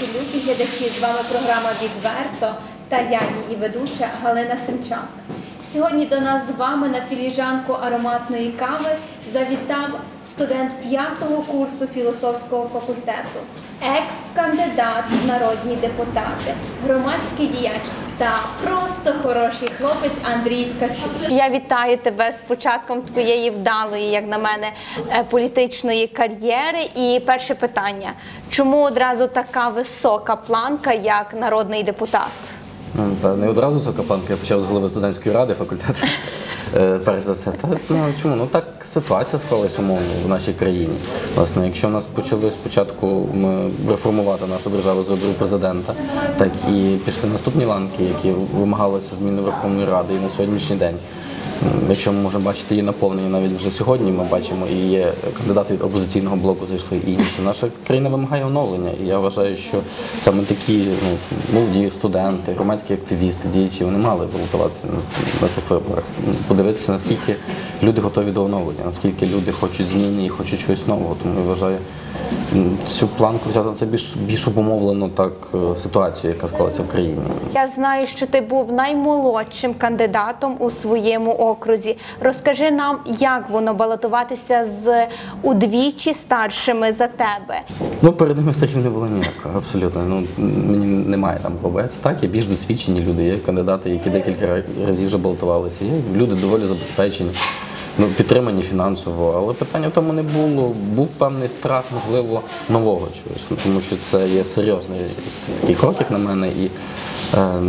наші любі глядачі. З вами програма Відверто та я, її ведуча Галина Семчак. Сьогодні до нас з вами на філіжанку ароматної кави завітав студент п'ятого курсу філософського факультету, екс-кандидат в народні депутати, громадський діяч та просто хороший хлопець Андрій Ткачук. Я вітаю тебе з початком твоєї вдалої, як на мене, е, політичної кар'єри. І перше питання: чому одразу така висока планка, як народний депутат? Та не одразу висока я почав з голови студентської ради факультету. Е, Перш за все, та ну чому? Ну так ситуація склалась умовно в нашій країні. Власне, якщо в нас почали спочатку ми реформувати нашу державу з вибору президента, так і пішли наступні ланки, які вимагалися зміни Верховної Ради і на сьогоднішній день. Якщо ми можемо бачити її наповнення навіть вже сьогодні, ми бачимо, і є кандидати від опозиційного блоку зайшли і інші. Наша країна вимагає оновлення. І я вважаю, що саме такі ну, молоді студенти, громадські активісти, діячі, вони мали балотуватися на, цих виборах. Подивитися, наскільки люди готові до оновлення, наскільки люди хочуть зміни і хочуть чогось нового. Тому я вважаю цю планку взяти на це більш більш обумовлено так е, ситуацію, яка склалася в країні. Я знаю, що ти був наймолодшим кандидатом у своєму окрузі. Розкажи нам, як воно балотуватися з удвічі старшими за тебе. Ну, перед ними страхів не було ніякого, абсолютно. Ну мені немає там кого. Так, є більш досвідчені люди, є кандидати, які декілька разів вже балотувалися. Є люди доволі забезпечені, ну підтримані фінансово. Але питання в тому не було. Був певний страх, можливо, нового чогось, ну, тому що це є серйозний такий крок, як на мене, і е,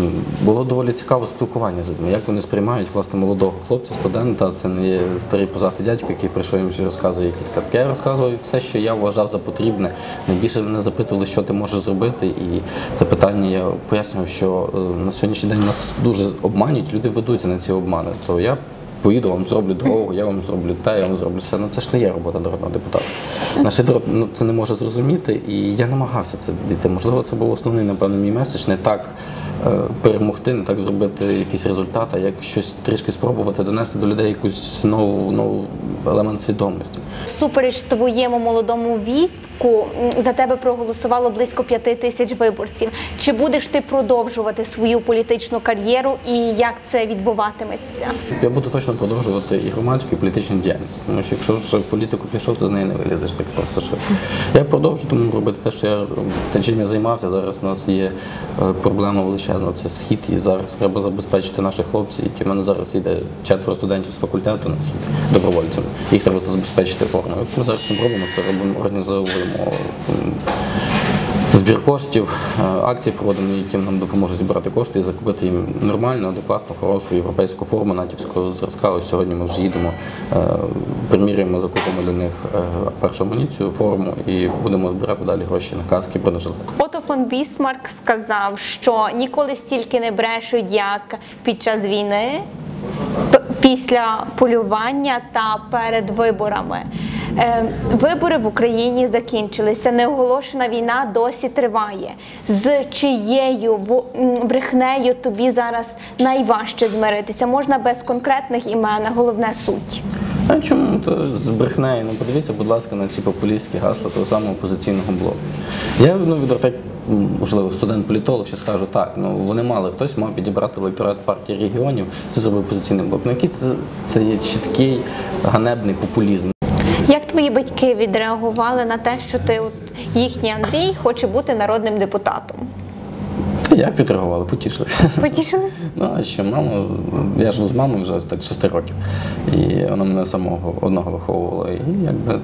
було доволі цікаво спілкування з людьми, як вони сприймають власне молодого хлопця, студента. Це не є старий позатий дядько, який прийшов їм розказує якісь казки. Я розказував все, що я вважав за потрібне. Найбільше мене запитували, що ти можеш зробити. І те питання я пояснював, що е, на сьогоднішній день нас дуже обманюють, люди ведуться на ці обмани. То я поїду, вам зроблю дорогу, я вам зроблю те, я вам зроблю все. Ну це ж не є робота народного депутата. Наш народ ну, це не може зрозуміти, і я намагався це дійти. Можливо, це був основний, напевно, мій меседж. Не так перемогти, не так зробити якийсь результат, а як щось трішки спробувати донести до людей якусь нову, нову елемент свідомості. Супереч твоєму молодому віку за тебе проголосувало близько п'яти тисяч виборців. Чи будеш ти продовжувати свою політичну кар'єру і як це відбуватиметься? Я буду точно продовжувати і громадську, і політичну діяльність. Тому що якщо вже в політику пішов, то з неї не вилізеш так просто. Що я продовжу тому робити те, що я те, чим я займався. Зараз у нас є е, проблема величезна, це схід. І зараз треба забезпечити наших хлопців, які в мене зараз йде четверо студентів з факультету на схід добровольцями. Їх треба забезпечити формою. Ми зараз цим робимо, це робимо, організовуємо. Збір коштів, е, акції проводимо, які нам допоможуть зібрати кошти і закупити їм нормальну, адекватну, хорошу європейську форму натівського зразка. Ось сьогодні ми вже їдемо, е, примірюємо, закупимо для них е, першу амуніцію, форму і будемо збирати далі гроші на каски і бронежилети. Ото фон Бісмарк сказав, що ніколи стільки не брешуть, як під час війни, після полювання та перед виборами. Е, Вибори в Україні закінчилися. Неоголошена війна досі триває. З чиєю брехнею тобі зараз найважче змиритися? Можна без конкретних імен, головне суть. А чому то з брехнею? Ну подивіться, будь ласка, на ці популістські гасла того самого опозиційного блоку. Я ну відверто, можливо, студент-політолог, ще скажу так. Ну вони мали хтось мав підібрати електорат партії регіонів. Це зробив опозиційний блок. Ну який це, це є чіткий ганебний популізм. Як твої батьки відреагували на те, що ти от їхній Андрій хоче бути народним депутатом? Та як відреагували? Потішилися. Потішились? Ну, а що, мама, я живу з мамою вже так 6 років. І вона мене самого одного виховувала. І якби.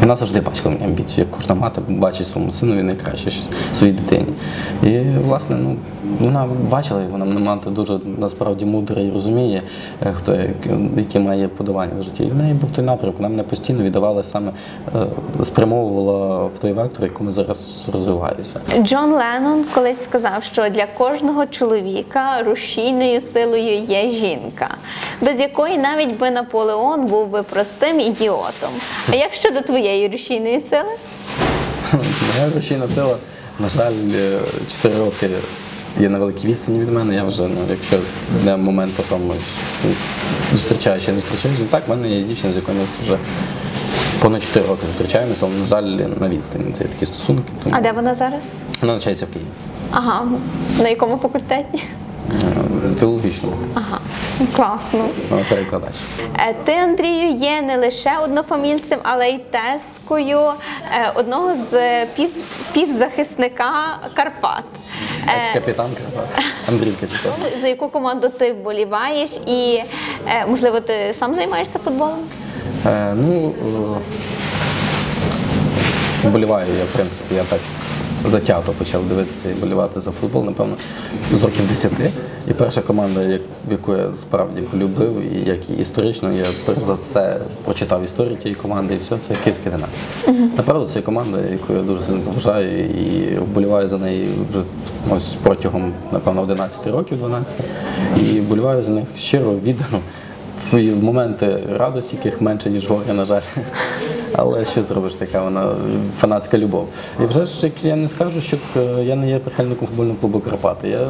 Вона завжди бачила мені амбіцію, як кожна мати бачить своєму синові найкраще щось своїй дитині. І власне, ну вона бачила, вона мати дуже насправді мудра і розуміє, е, хто як- яке має подавання в житті. І в неї був той напрямок, вона мене постійно віддавала саме е, спрямовувала в той вектор, в якому зараз розвиваюся. Джон Леннон колись сказав, що для кожного чоловіка рушійною силою є жінка, без якої навіть би Наполеон був би простим ідіотом. А як щодо твоєї рушійної сили? Моя рушійна сила, на жаль, 4 роки є на великій відстані від мене. Я вже, ну, якщо йде момент по тому, ну, чи не зустрічаюся, так, в мене є дівчина, з якою ми вже понад 4 роки зустрічаємося, але, на жаль, на відстані це є такі стосунки. Тому А де вона зараз? вона навчається в Києві. Ага, на якому факультеті? Е, Філологічному, Ага, класно. перекладач. Е, Ти, Андрію, є не лише однофамільцем, але й тескою е, одного з пів, півзахисника Карпат. Е, Екс-капітан Андрійка. Андрій Качко. За яку команду ти вболіваєш і, е, можливо, ти сам займаєшся футболом? Е, ну, е, вболіваю я, в принципі, я так затято почав дивитися і болівати за футбол, напевно, з років 10. І перша команда, як- яку я справді полюбив, і як і історично, я перш за все прочитав історію тієї команди, і все, це Київський Динамо. Направду, це команда, яку я дуже сильно поважаю і вболіваю за неї вже ось протягом, напевно, 11 років, 12. І вболіваю за них щиро, віддано. В моменти радості, яких менше, ніж горя, на жаль. Але що зробиш, така вона фанатська любов. І вже ж я не скажу, що е, я не є прихильником футбольного клубу Карпати. Я, е,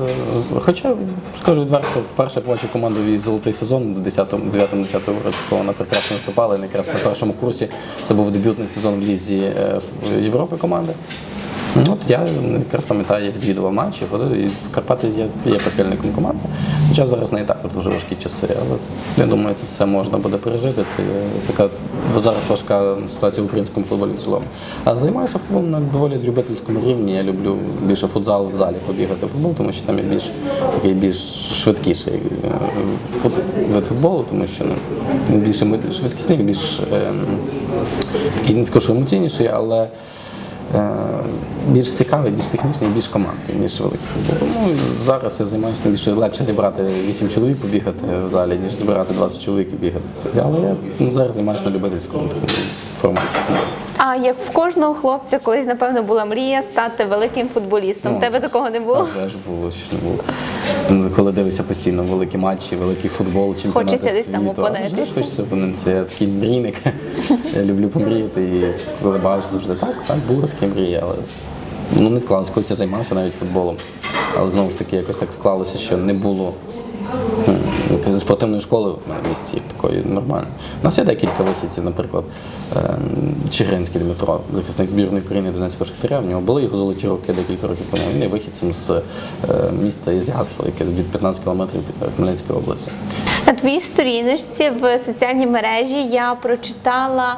хоча скажу відверто, побачив команду в золотий сезон у 9-10 році, коли вона прекрасно виступала. І якраз на першому курсі це був дебютний сезон в лізі е, Європи команди. Ну, от я якраз пам'ятаю, я відвідував матчі, і Карпати є, є прихильником команди. Хоча зараз не і так дуже важкі часи, але я думаю, це все можна буде пережити. Це така зараз важка ситуація в українському футболі в цілому. А займаюся футболом на доволі любительському рівні. Я люблю більше футзал в залі побігати в футбол, тому що там є більш такий більш швидкіший е, вид футболу, тому що ну, він більш емо- швидкісний, більш ем, такий емоційніший, але е, більш цікавий, більш технічний, більш командний, ніж великий футбол. Тому зараз я займаюся тим більше легше зібрати 8 чоловік побігати в залі, ніж збирати 20 чоловік і бігати. Але я ну, зараз займаюся на любительському форматі. А як в кожного хлопця колись, напевно, була мрія стати великим футболістом. Ну, тебе такого не було? вже ж було, що не було. Ну, Коли дивишся постійно великі матчі, великий футбол, чемпіонати Хочеться десь там. Опинитися. хочеться опинитися. Я такий мрійник. Я люблю помріяти і коли бавився завжди так, так, були такі мрії, але ну, не склалося. Колись я займався навіть футболом. Але знову ж таки якось так склалося, що не було спортивної школи в місті такої нормальної. У нас є декілька вихідців, наприклад, ем, Чигиринський Дмитро, захисник збірної України Донецького Шахтаря. В нього були його золоті роки декілька років тому. Він є вихідцем з е, міста Ізяслав, яке від 15 кілометрів від Хмельницької області. Твоїй сторіночці в соціальній мережі я прочитала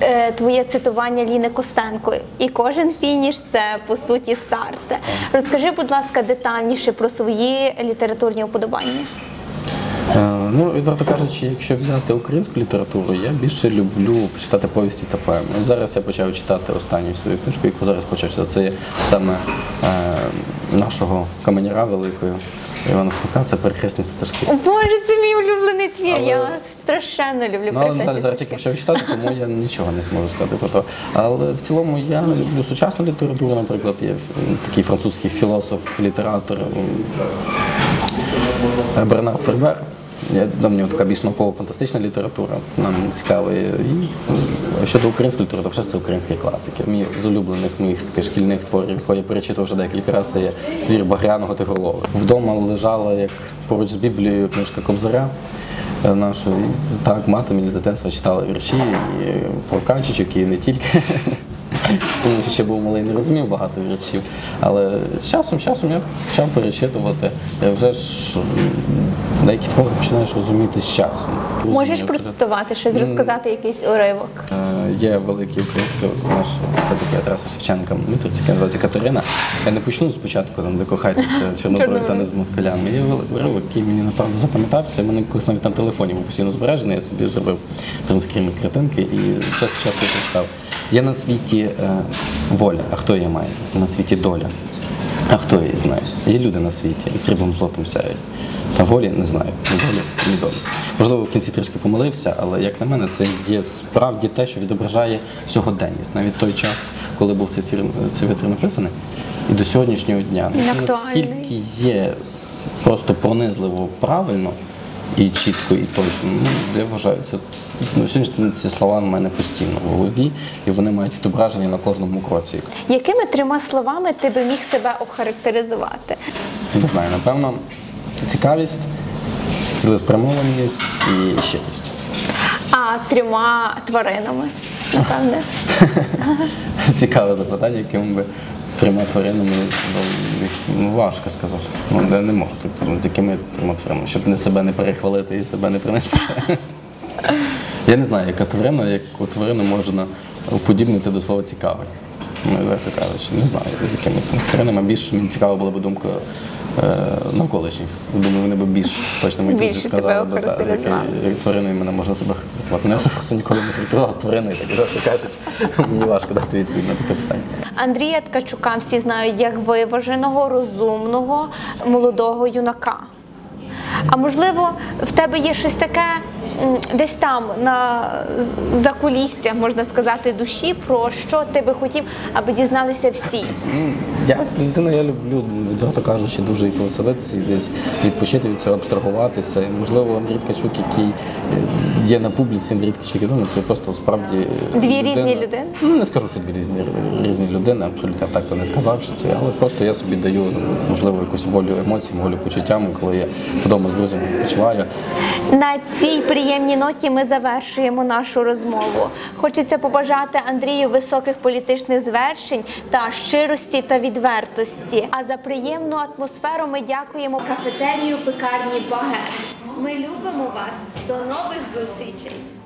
е, твоє цитування Ліни Костенко. І кожен фініш це по суті старт. Розкажи, будь ласка, детальніше про свої літературні уподобання. Е, Ну, відверто кажучи, якщо взяти українську літературу, я більше люблю читати повісті та поеми. Зараз я почав читати останню свою книжку, яку зараз почав читати. Це саме е, нашого каменяра великого Івана Франка, це перехресні стежки. О Боже, це мій улюблений твір. Але- Я страшенно люблю Ну, але на зараз тільки почав читати, тому я нічого не зможу сказати про то. Але в цілому я люблю сучасну літературу, наприклад, є такий французький філософ, літератор Бернард Фербер. В нього така більш науково-фантастична література, нам цікава. Щодо української літератури, все це українські класики. Мій з улюблених моїх шкільних творів, якого я перечитував вже декілька разів, є твір Багряного Тигролова. Вдома лежала як поруч з Біблією книжка Кобзаря е, нашої. Так, мати мені з дитинства читала вірші і про качечок, і не тільки. Тому що ще був малий, не розумів багато речів. Але з часом, з часом я почав перечитувати. Я вже ж деякі твори починаєш розуміти з часом. Можеш процитувати щось, розказати якийсь уривок. Є великий український наш все-таки Тараса Шевченка Дмитриця, яка називається Катерина. Я не почну спочатку там, де кохайтеся чорнобривтани з москалями. Є уривок, який мені напевно запам'ятався. У Мене колись навіть на телефоні був постійно збережений. Я собі зробив принскрін картинки і час часу я прочитав. Є на світі е, воля, а хто її має? На світі доля. А хто її знає? Є люди на світі, і сріблом злотом сяють. Та волі не знаю, ні долі. Можливо, в кінці трішки помилився, але як на мене, це є справді те, що відображає сьогоденність. Навіть той час, коли був цей твір, цей витвір написаний, і до сьогоднішнього дня. Наскільки є просто пронизливо правильно і чітко, і точно. Ну, я вважаю, це ну, сьогодні ці слова в мене постійно в голові, і вони мають відображення на кожному кроці. Якими трьома словами ти би міг себе охарактеризувати? Не знаю, напевно, цікавість, цілеспрямованість і щирість. А трьома тваринами? напевне. Цікаве запитання, яким би трьома тваринами ну, ну, важко сказати. Ну, не можу з якими трьома тваринами, щоб не себе не перехвалити і себе не принести. Я не знаю, яка тварина, яку тварину можна уподібнити до слова цікавий. Ну, кажучи, не знаю, з якими тваринами. Більш мені цікава була б думка навколишніх. Думаю, вони б більш точно мені Більше сказали, б, та, з якою твариною мене можна себе характеризувати. Ну, я просто ніколи не характеризував з твариною, так що кажуть. Мені важко дати відповідь на таке питання. Андрія Ткачука всі знають як виваженого, розумного, молодого юнака. А можливо, в тебе є щось таке десь там на закулісся, можна сказати, душі, про що ти би хотів, аби дізналися всі. Я людина, я люблю, відверто кажучи, дуже і повеселитися, і десь відпочити від цього, абстрагуватися. Можливо, Андрій Ткачук, який е, є на публіці, Андрій Ткачук, я думаю, це просто справді е, Дві різні людини? Ну, не скажу, що дві різні, різні людини, абсолютно так то не сказав, що це, але просто я собі даю, можливо, якусь волю емоцій, волю почуттям, коли я вдома з друзями відпочиваю. На цій приємній ноті ми завершуємо нашу розмову. Хочеться побажати Андрію високих політичних звершень та щирості та відвертості. А за приємну атмосферу ми дякуємо кафетерію пекарні Багет. Ми любимо вас. До нових зустрічей!